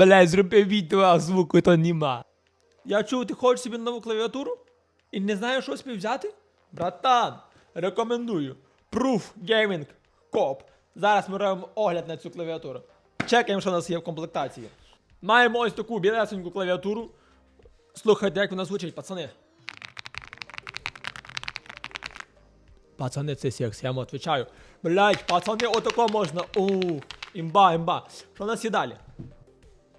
Блядь, зробив відео, а звуку то нема. Я чув, ти хочеш собі нову клавіатуру? І не знаєш, що собі взяти? Братан, рекомендую. Proof Gaming Coop. Зараз ми робимо огляд на цю клавіатуру. Чекаємо, що у нас є в комплектації. Маємо ось таку білесеньку клавіатуру. Слухайте, як вона звучить, пацани. Пацани, це секс, я вам отвечаю. Блять, пацани, отако можна. Ууу, імба, імба. Що в нас є далі?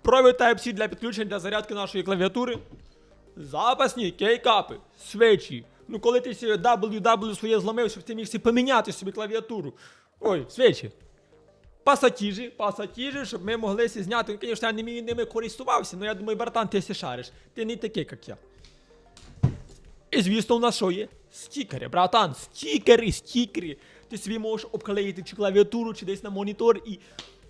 Провід Type-C для підключення для зарядки нашої клавіатури. Запасні кейкапи, свечі. Ну коли ти WW своє зломив, щоб ти міг поміняти собі клавіатуру. Ой, свечі. Пасатіжі, пасатіжі, щоб ми могли зняти. Ну, Звісно, я не ними користувався, але я думаю, братан, ти сі шариш. Ти не такий, як я. І звісно, у нас що є? Стікери, братан, стікери, стікери. Ти собі можеш обклеїти чи клавіатуру, чи десь на монітор і.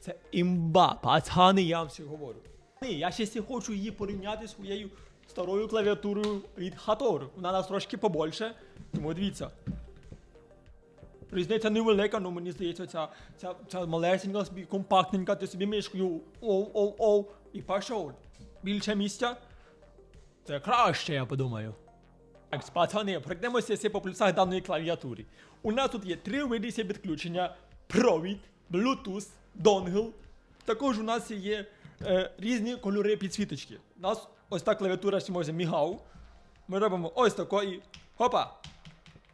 Це імба, пацани, я вам все говорю. Я ще хочу її порівняти зі своєю старою клавіатурою від Hator. Вона нас трошки побольше. Тому дивіться. Різниця невелика, але мені здається, ця, ця, ця малесенька, компактненька, ти собі мишкою оу-оу-оу і пішов. Більше місця. Це краще, я подумаю. Так, пацани, пройдемося всі по плюсах даної клавіатури. У нас тут є три види підключення: провід, Bluetooth, донгл. Також у нас є е, різні кольори підсвіточки. У нас ось та клавіатура може мігав. Ми робимо ось тако і хопа.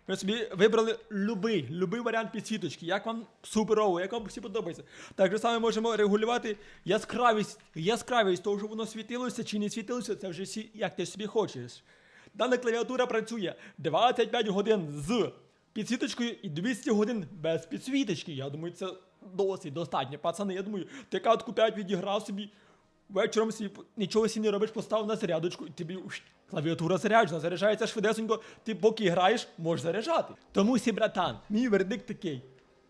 Ви собі вибрали любий, любий варіант підсвіточки, як вам суперово, як вам всі подобається. Так же саме можемо регулювати яскравість, яскравість того, що воно світилося чи не світилося, це вже всі, як ти собі хочеш. Дана клавіатура працює 25 годин з підсвіточкою і 200 годин без підсвіточки. Я думаю, це досить достатньо. Пацани, я думаю, ти катку 5 відіграв собі, вечором собі нічого сі не робиш, поставив на зарядочку, і тобі клавіатура заряджена, заряджається швидесенько, ти поки граєш, можеш заряджати. Тому сі, братан, мій вердикт такий.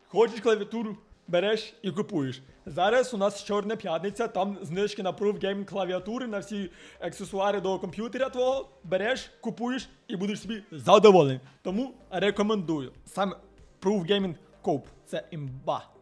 Хочеш клавіатуру, береш і купуєш. Зараз у нас чорна п'ятниця, там знижки на Proof Gaming клавіатури, на всі аксесуари до комп'ютера твого. Береш, купуєш і будеш собі задоволений. Тому рекомендую. Саме Proof Gaming Coop. Це імба.